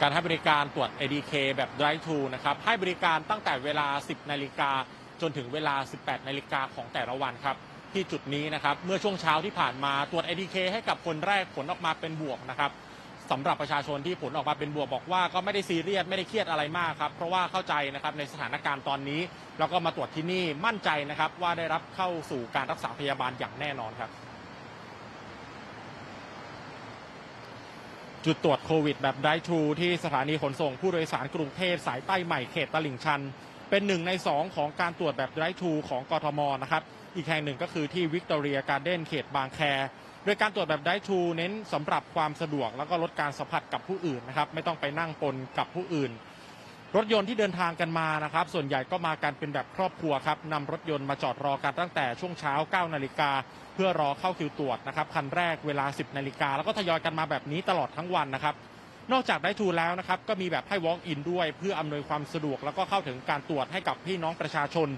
การให้บริการตรวจ ADK แบบ Drive to นะครับให้บริการตั้งแต่เวลา 10 นาฬิกาจนถึงเวลา 18 นาฬิกาของแต่ละวันครับที่จุดนี้นะครับเมื่อช่วงเช้าที่ผ่านมาตรวจ ADK ให้กับคนแรกผลออกมาเป็นบวกนะครับสำหรับประชาชนที่ผลออกมาเป็นบวกบอกว่าก็ไม่ได้ซีเรียสไม่ได้เครียดอะไรมากครับเพราะว่าเข้าใจนะครับในสถานการณ์ตอนนี้ แล้วก็มาตรวจที่นี่มั่นใจนะครับว่าได้รับเข้าสู่การรักษาพยาบาลอย่างแน่นอนครับ จุดตรวจโควิดแบบไดทูที่สถานีขนส่งผู้โดยสารกรุงเทพสายใต้ใหม่เขตตลิ่งชัน เป็นหนึ่งในสองของการตรวจแบบไดทูของกทมนะครับ อีกแห่งหนึ่งก็คือที่วิกตอเรียการ์เด้นเขตบางแคโดยการตรวจแบบไดทูเน้นสำหรับความสะดวกแล้วก็ลดการสัมผัสกับผู้อื่นนะครับ ไม่ต้องไปนั่งปนกับผู้อื่น รถยนต์ที่เดินทางกันมานะครับ ส่วนใหญ่ก็มากันเป็นแบบครอบครัวครับนำรถยนต์มาจอดรอกันตั้งแต่ช่วงเช้า 9 นาฬิกา เพื่อรอเข้าคิวตรวจนะครับคันแรกเวลา 10 นาฬิกา แล้วก็ทยอยกันมาแบบนี้ตลอดทั้งวันนะครับ นอกจากได้ทูแล้วนะครับ ก็มีแบบให้ walk in ด้วยเพื่ออำนวยความสะดวก แล้วก็เข้าถึงการตรวจให้กับพี่น้องประชาชน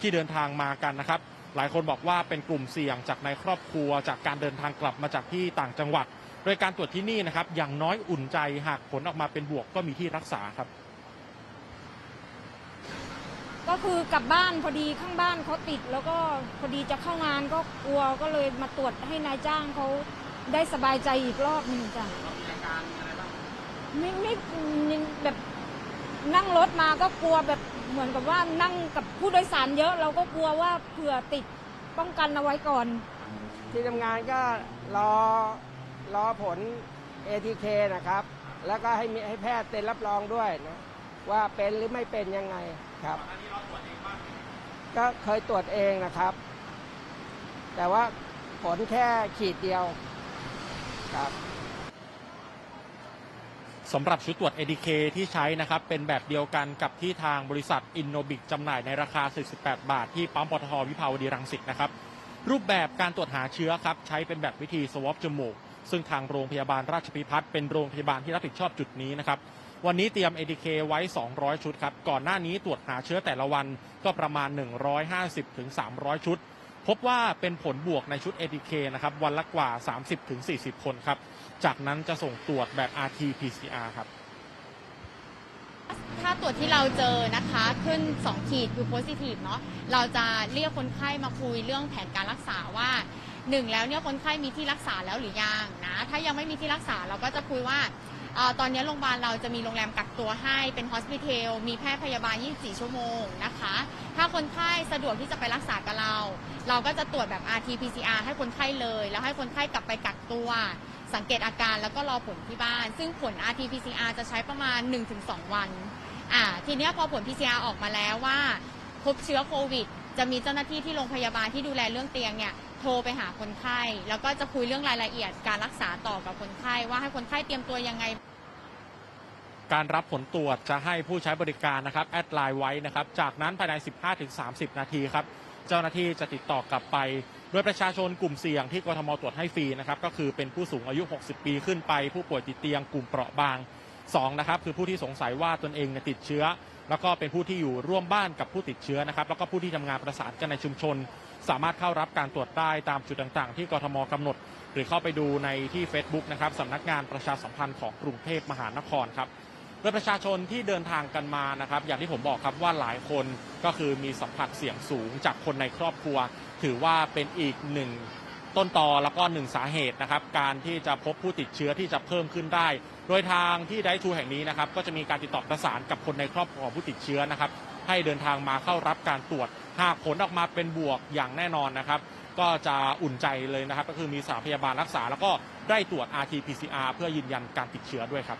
ที่เดินทางมากันนะครับ หลายคนบอกว่าเป็นกลุ่มเสี่ยงจากในครอบครัว จากการเดินทางกลับมาจากที่ต่างจังหวัด โดยการตรวจที่นี่นะครับอย่างน้อยอุ่นใจหากผลออกมาเป็นบวกก็มีที่รักษาครับ คือกลับบ้านพอดีข้างบ้านเขาติด แล้วก็พอดีจะเข้างานก็กลัวก็เลยมาตรวจให้นายจ้างเขาได้สบายใจอีกรอบหนึ่งจ้ะไม่ไม่แบบนั่งรถมาก็กลัวแบบเหมือนกับว่านั่งกับผู้โดยสารเยอะ เราก็กลัวว่าเผื่อติดป้องกันเอาไว้ก่อน ที่ทำงานก็รอรอผล ATK นะครับ แล้วก็ให้ให้แพทย์เซ็นรับรองด้วยนะว่าเป็นหรือไม่เป็นยังไง ครับก็เคยตรวจเองนะครับ แต่ว่าผลแค่ขีดเดียวครับสำหรับชุดตรวจ ADK ที่ใช้นะครับ เป็นแบบเดียวกันกับที่ทางบริษัทอินโนบิกจำหน่ายในราคา 48 บาท ที่ปั๊มปตทวิภาวดีรังสิตนะครับ รูปแบบการตรวจหาเชื้อครับ ใช้เป็นแบบวิธีสวอปจมูก ซึ่งทางโรงพยาบาลราชพิพัฒน์เป็นโรงพยาบาลที่รับผิดชอบจุดนี้นะครับ วันนี้เตรียม ADK ไว้ 200 ชุดครับ ก่อนหน้านี้ตรวจหาเชื้อแต่ละวันก็ประมาณ 150-300 ชุด พบว่าเป็นผลบวกในชุด ATK นะครับ วันละกว่า 30-40 คนครับ จากนั้นจะส่งตรวจแบบ RT-PCR ครับถ้าตรวจที่เราเจอนะคะขึ้น 2 ขีดคือ positive เนาะเราจะเรียกคนไข้มาคุยเรื่องแผนการรักษาว่า หนึ่งแล้วเนี่ยคนไข้มีที่รักษาแล้วหรือยังนะ ถ้ายังไม่มีที่รักษาเราก็จะคุยว่าออตอนนี้โรงพยาบาลเราจะมีโรงแรมกักตัวให้เป็น hospital มีแพทย์พยาบาล 24 ชั่วโมงนะคะ ถ้าคนไข้สะดวกที่จะไปรักษากับเรา เราก็จะตรวจแบบ RT-PCR ให้คนไข้เลย แล้วให้คนไข้กลับไปกักตัว สังเกตอาการแล้วก็รอผลที่บ้าน ซึ่งผล RT-PCR จะใช้ประมาณ 1-2 วันอ่าทีนี้พอผล PCR ออกมาแล้วว่าพบเชื้อโควิดจะมีเจ้าหน้าที่ที่โรงพยาบาลที่ดูแลเรื่องเตียงเนี่ยโทรไปหาคนไข้ แล้วก็จะคุยเรื่องรายละเอียดการรักษาต่อกับคนไข้ว่าให้คนไข้เตรียมตัวยังไง การรับผลตรวจจะให้ผู้ใช้บริการนะครับแอดไลน์ไว้นะครับ จากนั้นภายใน 15-30 นาทีครับ เจ้าหน้าที่จะติดต่อกลับไป โดยประชาชนกลุ่มเสี่ยงที่กทมตรวจให้ฟรีนะครับก็คือเป็นผู้สูงอายุ 60 ปีขึ้นไป ผู้ป่วยติดเตียงกลุ่มเปราะบาง2นะครับคือผู้ที่สงสัยว่าตนเองติดเชื้อ แล้วก็เป็นผู้ที่อยู่ร่วมบ้านกับผู้ติดเชื้อนะครับ แล้วก็ผู้ที่ทำงานประสานกันในชุมชน สามารถเข้ารับการตรวจได้ตามจุดต่างๆ ที่กทมกำหนด หรือเข้าไปดูในที่ Facebook นะครับสำนักงานประชาสัมพันธ์ของกรุงเทพมหานครครับโดยประชาชนที่เดินทางกันมานะครับ อย่างที่ผมบอกครับว่าหลายคนก็คือมีสัมผัสเสี่ยงสูงจากคนในครอบครัว ถือว่าเป็นอีกหนึ่ง ต้นตอแล้วก็หนึ่งสาเหตุนะครับ การที่จะพบผู้ติดเชื้อที่จะเพิ่มขึ้นได้ โดยทางที่ไดทูแห่งนี้นะครับ ก็จะมีการติดต่อประสานกับคนในครอบครัวผู้ติดเชื้อนะครับ ให้เดินทางมาเข้ารับการตรวจ หากผลออกมาเป็นบวกอย่างแน่นอนนะครับ ก็จะอุ่นใจเลยนะครับ ก็คือมีสถาพยาบาลรักษา แล้วก็ได้ตรวจ RT-PCR เพื่อยืนยันการติดเชื้อด้วยครับ